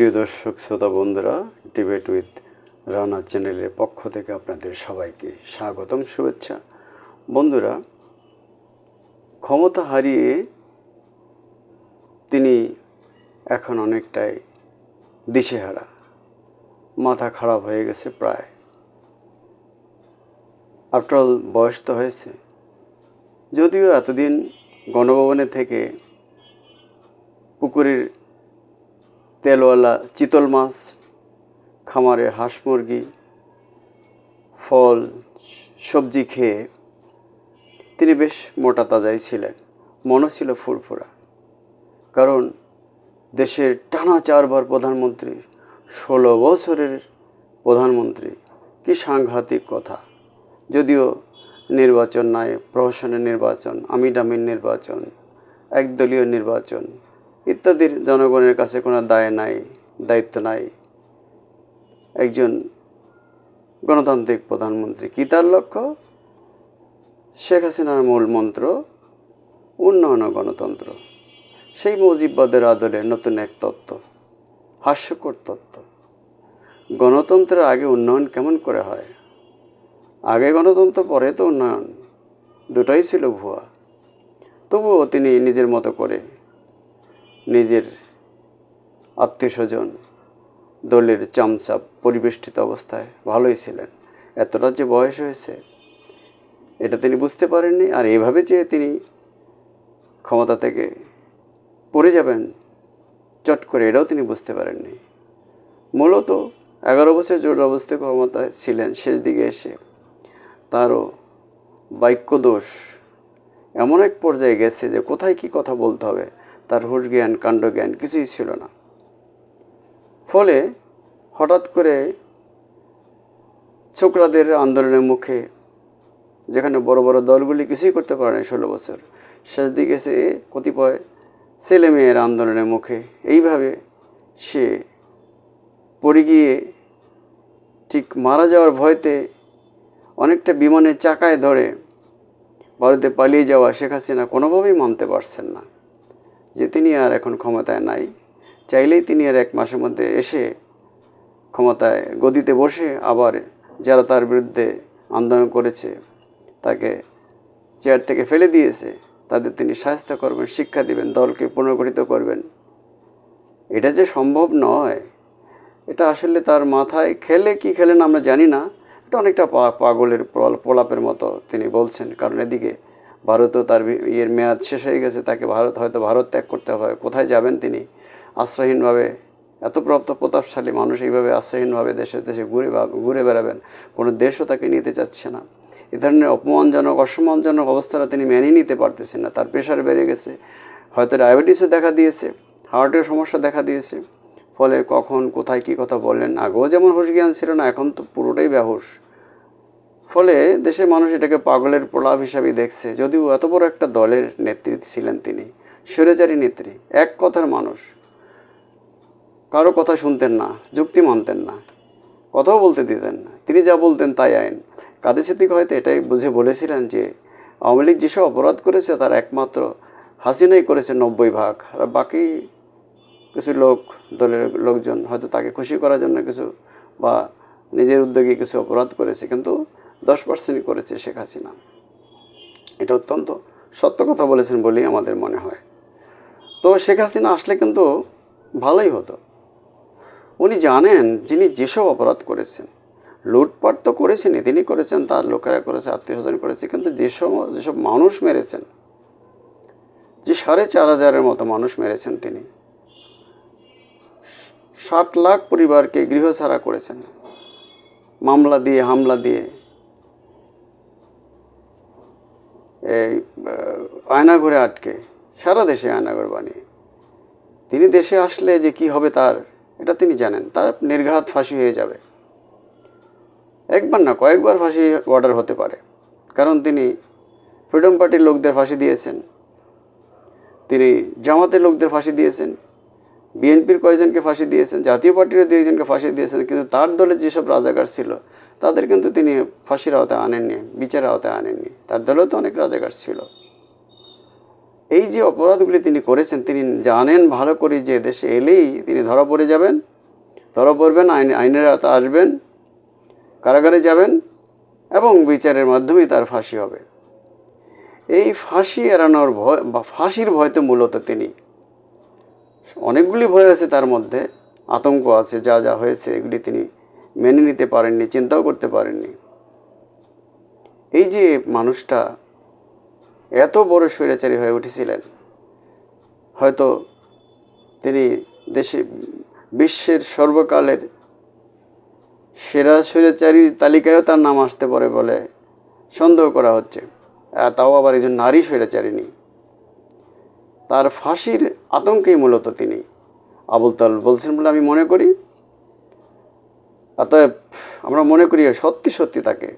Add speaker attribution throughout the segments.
Speaker 1: প্রিয় দর্শক, শ্রোতা বন্ধুরা ডিবেট উইথ রানা চ্যানেলের পক্ষ থেকে আপনাদের সবাইকে স্বাগতম, শুভেচ্ছা। বন্ধুরা, ক্ষমতা হারিয়ে তিনি এখন অনেকটাই দিশেহারা, মাথা খারাপ হয়ে গেছে প্রায়। আফটারঅল বয়স তো হয়েছে। যদিও এতদিন গণভবনে থেকে পুকুরের তেলওয়ালা, চিতল মাছ খামারের হাঁস মুরগি, ফল, সবজি খেয়ে তিনি বেশ মোটা তাজাই ছিলেন। মনও ছিল ফুরফুরা। কারণ দেশের টানা চারবার প্রধানমন্ত্রী, ষোলো বছরের প্রধানমন্ত্রী, কি সাংঘাতিক কথা। যদিও নির্বাচন নাই, প্রহসনের নির্বাচন, আমিডামির নির্বাচন, একদলীয় নির্বাচন ইত্যাদির জনগণের কাছে কোনো দায় নাই, দায়িত্ব নাই। একজন গণতান্ত্রিক প্রধানমন্ত্রী কী তার লক্ষ্য? শেখ হাসিনার মূল মন্ত্র, উন্নয়ন গণতন্ত্র। সেই মুজিববাদের আদলে নতুন এক তত্ত্ব, হাস্যকর তত্ত্ব। গণতন্ত্রের আগে উন্নয়ন কেমন করে হয়? আগে গণতন্ত্র, পরে তো উন্নয়ন। দুটাই ছিল ভুয়া। তবুও তিনি নিজের মতো করে নিজের আত্মীয় স্বজন দলের চামচাপ পরিবেষ্টিত অবস্থায় ভালোই ছিলেন। এতটা যে বয়স হয়েছে, এটা তিনি বুঝতে পারেননি আর এভাবে যে তিনি ক্ষমতা থেকে পড়ে যাবেন, চট করে এটাও তিনি বুঝতে পারেননি। মূলত এগারো বছর জোর অবস্থায় ক্ষমতায় ছিলেন, শেষ দিকে এসে তারও বাক্যদোষ এমন এক পর্যায়ে গেছে যে কোথায় কি কথা বলতে হবে তার হুশ জ্ঞান, কাণ্ড জ্ঞান কিছুই ছিল না। ফলে হঠাৎ করে ছোকরাদের আন্দোলনের মুখে, যেখানে বড় বড় দলগুলি কিছুই করতে পারে না ষোলো বছর, শেষ দিকে সে কতিপয় ছেলে মেয়ের আন্দোলনের মুখে এইভাবে সে পড়ে গিয়ে ঠিক মারা যাওয়ার ভয়তে অনেকটা বিমানের চাকায় ধরে ভারতে পালিয়ে যাওয়া শেখ হাসিনা কোনোভাবেই মানতে পারছেন না। যে তিনি আর এখন ক্ষমতায় নাই। চাইলেই তিনি আর এক মাসের মধ্যে এসে ক্ষমতায় গদিতে বসে আবার যারা তার বিরুদ্ধে আন্দোলন করেছে, তাকে চেয়ার থেকে ফেলে দিয়েছে, তাদের তিনি সাহায্য করবেন, শিক্ষা দিবেন, দলকে পুনর্গঠিত করবেন। এটা যে সম্ভব নয়, এটা আসলে তার মাথায় খেলে কি খেলেন আমরা জানি না। এটা অনেকটা পাগলের প্রল- প্রলাপের মতো তিনি বলছেন, কারণ এদিকে ভারতও তার ইয়ের মেয়াদ শেষ হয়ে গেছে, তাকে ভারত, হয়তো ভারত ত্যাগ করতে হবে কোথায় যাবেন তিনি? আশ্রয়হীনভাবে এত প্রাপ্ত প্রতাপশালী মানুষ এইভাবে আশ্রয়হীনভাবে দেশে দেশে ঘুরে ঘুরে বেড়াবেন। কোনো দেশও তাকে নিতে চাচ্ছে না। এ ধরনের অপমানজনক, অসম্মানজনক অবস্থাটা তিনি মেনে নিতে পারতেছেন না। তার প্রেশার বেড়ে গেছে। হয়তো ডায়াবেটিসও দেখা দিয়েছে হার্টের সমস্যা দেখা দিয়েছে। ফলে কখন, কোথায় কী কথা বললেন? আগেও যেমন হুশ জ্ঞান ছিল না, এখন তো পুরোটাই বেহুশ। ফলে দেশের মানুষ এটাকে পাগলের প্রলাপ হিসাবেই দেখছে। যদিও এত বড় একটা দলের নেতৃত্ব ছিলেন তিনি, স্বৈরাচারী নেত্রী, এক কথার মানুষ। কারও কথা শুনতেন না, যুক্তি মানতেন না, কথাও বলতে দিতেন না। তিনি যা বলতেন তাই আইন। কাদের সিদ্দিক হয়তো এটাই বুঝে বলেছিলেন যে, আওয়ামী লীগ যেসব অপরাধ করেছে তার একমাত্র হাসিনাই করেছে নব্বই ভাগ। আর বাকি কিছু লোক, দলের লোকজন হয়তো তাকে খুশি করার জন্য কিছু বা নিজের উদ্যোগে কিছু অপরাধ করেছে। কিন্তু দশ পার্সেন্ট করেছে শেখ হাসিনা। এটা অত্যন্ত সত্য কথা বলেছেন বলেই আমাদের মনে হয়। তো শেখ হাসিনা আসলে কিন্তু ভালোই হতো। উনি জানেন যিনি যেসব অপরাধ করেছেন, লুটপাট তো করেছেন তিনি করেছেন, তার লোকেরা করেছে, আত্মীয় স্বজন করেছে, কিন্তু যেসব যেসব মানুষ মেরেছেন, যে সাড়ে চার হাজারের মতো মানুষ মেরেছেন তিনি, ষাট লাখ পরিবারকে গৃহছাড়া করেছেন। মামলা দিয়ে, হামলা দিয়ে এই আয়নাঘরে আটকে, সারা দেশে আয়নাঘর বানিয়ে। তিনি দেশে আসলে যে কি হবে তার, এটা তিনি জানেন, তার নির্ঘাত ফাঁসি হয়ে যাবে। একবার না, কয়েকবার ফাঁসি অর্ডার হতে পারে, কারণ তিনি ফ্রিডম পার্টির লোকদের ফাঁসি দিয়েছেন। তিনি জামাতের লোকদের ফাঁসি দিয়েছেন। বিএনপির কয়েকজনকে ফাঁসি দিয়েছেন, জাতীয় পার্টিরও দু একজনকে ফাঁসি দিয়েছেন, কিন্তু তার দলে যেসব রাজাকার ছিল, তাদের কিন্তু তিনি ফাঁসির আওতায় আনেননি, বিচারের আওতায় আনেননি। তার দলেও তো অনেক রাজাকার ছিল। এই যে অপরাধগুলি তিনি করেছেন, তিনি জানেন ভালো করে যে দেশে এলেই তিনি ধরা পড়ে যাবেন, ধরা পড়বেন, আইন, আইনের আওতা আসবেন, কারাগারে যাবেন এবং বিচারের মাধ্যমেই তার ফাঁসি হবে। এই ফাঁসি এড়ানোর ভয় বা ফাঁসির ভয়তে মূলত তিনি অনেকগুলি ভয় আছে তার মধ্যে। আতঙ্ক আছে, যা যা হয়েছে এগুলি তিনি মেনে নিতে পারেননি, চিন্তাও করতে পারেননি। এই যে মানুষটা এত বড় স্বৈরাচারী হয়ে উঠেছিলেন, হয়তো তিনি দেশে, বিশ্বের সর্বকালের সেরা স্বৈরাচারীর তালিকায়ও তার নাম আসতে পারে বলে সন্দেহ করা হচ্ছে। তাও আবার একজন নারী স্বৈরাচারিণী। তার ফাঁসির আতঙ্কেই মূলত তিনি। আবুল তাল বলছেন বলে আমি মনে করি। অতএব আমরা মনে করি সত্যি সত্যি তাকে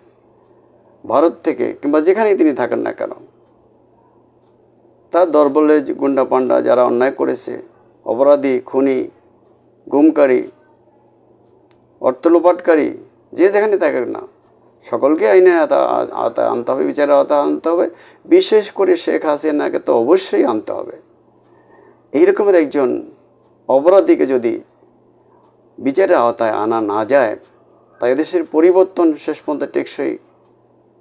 Speaker 1: ভারত থেকে কিংবা যেখানেই তিনি থাকেন না কেন, তার দরবলের গুন্ডা পান্ডা যারা অন্যায় করেছে, অপরাধী, খুনি, গুমকারী অর্থলোপাটকারী যে যেখানে থাকেন না, সকলকে আওতায় আনতে হবে আওতায় আনতে হবে। বিশেষ করে শেখ হাসিনাকে তো অবশ্যই আনতে হবে। এই রকমের একজন অপরাধীকে যদি বিচারের আওতায় আনা না যায়, তাই দেশের পরিবর্তন শেষ পর্যন্ত টেকসই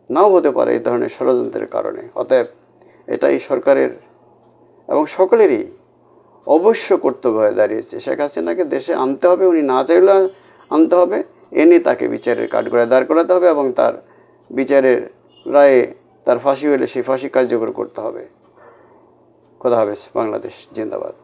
Speaker 1: নাও হতে পারে এই ধরনের ষড়যন্ত্রের কারণে। অতএব এটাই সরকারের এবং সকলেরই অবশ্য কর্তব্য হয়ে দাঁড়িয়েছে। শেখ হাসিনাকে দেশে আনতে হবে, উনি না চাইলে আনতে হবে। এনে তাকে বিচারের কাঠগড়ায় দাঁড় করাতে হবে এবং তার বিচারের রায়ে তার ফাঁসি হলে সেই ফাঁসি কার্যকর করতে হবে। খোদা হাফেজ বাংলাদেশ জিন্দাবাদ।